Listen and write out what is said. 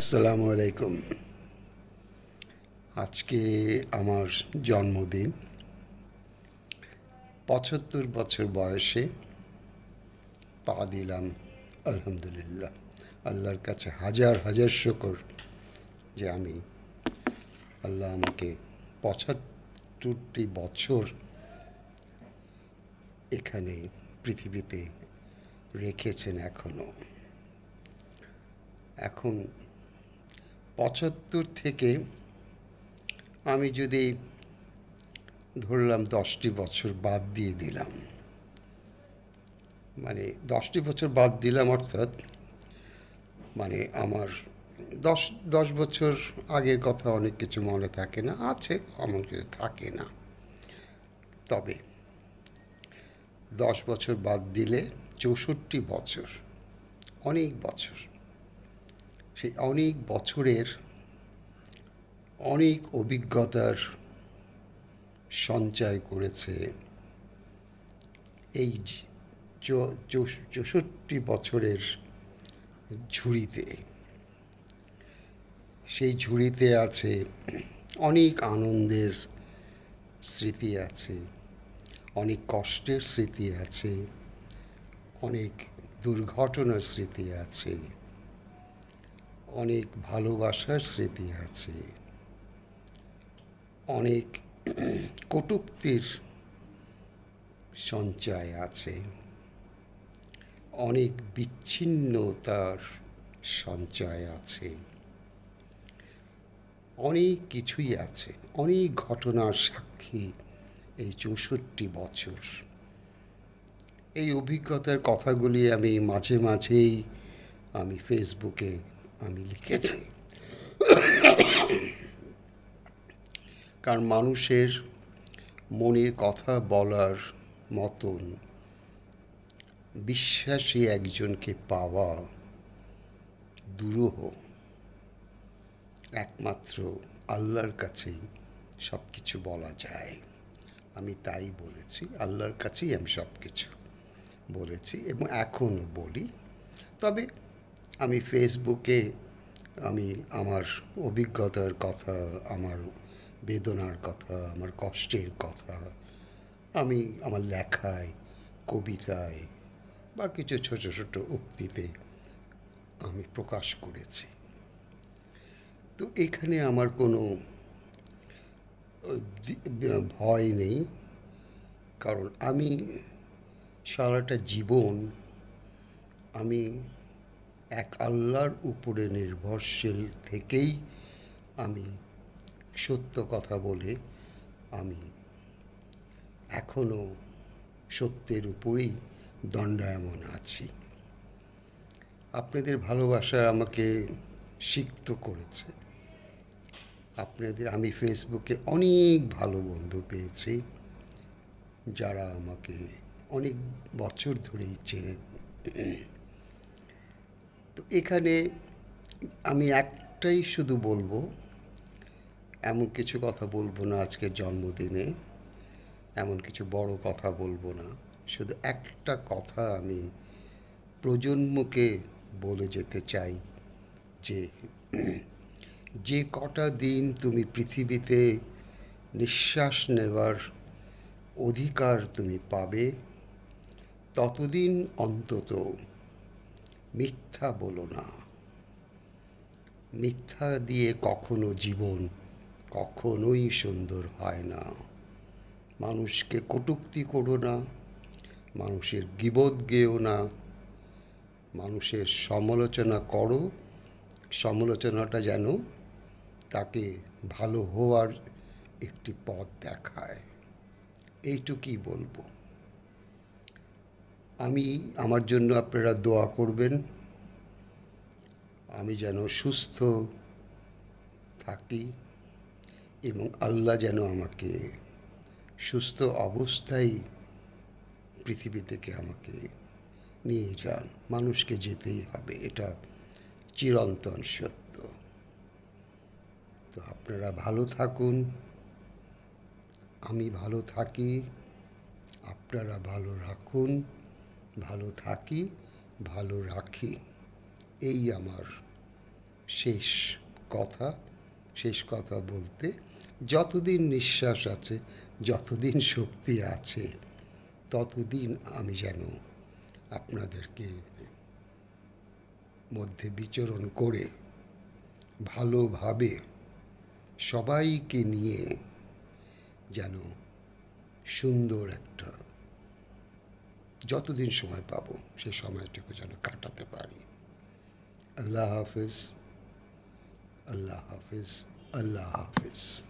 আসসালামু আলাইকুম আজকে আমার জন্মদিন। পঁচাত্তর বছর বয়সে পা দিলাম, আলহামদুলিল্লাহ। আল্লাহর কাছে হাজার হাজার শুকর যে আমি, আল্লাহ আমাকে পঁচাত্তরটি বছর এখানে পৃথিবীতে রেখেছেন এখনও এখন পঁচাত্তর থেকে আমি যদি ধরলাম দশটি বছর বাদ দিয়ে দিলাম মানে দশটি বছর বাদ দিলাম অর্থাৎ মানে আমার দশ দশ বছর আগের কথা অনেক কিছু মনে থাকে না, আছে এমন কিছু থাকে না। তবে দশ বছর বাদ দিলে চৌষট্টি বছর, অনেক বছর সেই অনেক বছরের অনেক অভিজ্ঞতার সঞ্চয় করেছে এই চৌষট্টি বছরের ঝুড়িতে। সেই ঝুড়িতে আছে অনেক আনন্দের স্মৃতি আছে, অনেক কষ্টের স্মৃতি আছে, অনেক দুর্ঘটনার স্মৃতি আছে। অনেক ভালোবাসার স্মৃতি আছে। অনেক কটুক্তির সঞ্চয় আছে। অনেক বিচ্ছিন্নতার সঞ্চয় আছে। অনেক কিছুই আছে। অনেক ঘটনার সাক্ষী এই চৌষট্টি বছর। এই অভিজ্ঞতার কথাগুলি আমি মাঝে মাঝেই আমি ফেসবুকে আমি লিখেছি। কারণ মানুষের মনের কথা বলার মতন বিশ্বাসী একজনকে পাওয়া দুরূহ। একমাত্র আল্লাহর কাছেই সব কিছু বলা যায়। আমি তাই বলেছি, আল্লাহর কাছেই আমি সব কিছু বলেছি এবং এখনও বলি। তবে আমি ফেসবুকে আমি আমার অভিজ্ঞতার কথা, আমার বেদনার কথা, আমার কষ্টের কথা, আমি আমার লেখায়, কবিতায় বা কিছু ছোট ছোট উক্তিতে আমি প্রকাশ করেছি। তো এখানে আমার কোনো ভয় নেই, কারণ আমি সারাটা জীবন আমি এক আল্লাহর উপরে নির্ভরশীল থেকেই আমি সত্য কথা বলে আমি এখনও সত্যের উপরেই দণ্ডায়মন আছি। আপনাদের ভালোবাসা আমাকে সিক্ত করেছে। আপনাদের আমি ফেসবুকে অনেক ভালো বন্ধু পেয়েছি, যারা আমাকে অনেক বছর ধরেই চেনেন। তো এখানে আমি একটাই শুধু বলব, এমন কিছু কথা বলব না আজকের জন্মদিনে, এমন কিছু বড় কথা বলব না। শুধু একটা কথা আমি প্রজন্মকে বলে যেতে চাই যে যে কটা দিন তুমি পৃথিবীতে নিঃশ্বাস নেবার অধিকার তুমি পাবে, ততদিন অন্তত মিথ্যা বলো না। মিথ্যা দিয়ে কখনো জীবন কখনোই সুন্দর হয় না। মানুষকে কটুক্তি করো না, মানুষের গিবোধ গেও না। মানুষের সমালোচনা করো, সমালোচনাটা যেন তাকে ভালো হওয়ার একটি পথ দেখায়। এইটুকুই বলব। আমি আমার জন্য আপনারা দোয়া করবেন। আমি যেন সুস্থ থাকি এবং আল্লাহ যেন আমাকে সুস্থ অবস্থায় পৃথিবী থেকে আমাকে নিয়ে যান। মানুষকে যেতেই হবে, এটা চিরন্তন সত্য। তো আপনারা ভালো থাকুন, আমি ভালো থাকি, আপনারা ভালো রাখুন। ভালো থাকি, ভালো রাখি। এই আমার শেষ কথা শেষ কথা বলতে যতদিন নিঃশ্বাস আছে, যতদিন শক্তি আছে, ততদিন আমি যেন আপনাদেরকে মধ্যে বিচরণ করে, ভালোভাবে সবাইকে নিয়ে যেন সুন্দর একটা যতদিন সময় পাবো সেই সময়টুকু যেন কাটাতে পারি। আল্লাহ হাফিজ আল্লাহ হাফিজ আল্লাহ হাফিজ।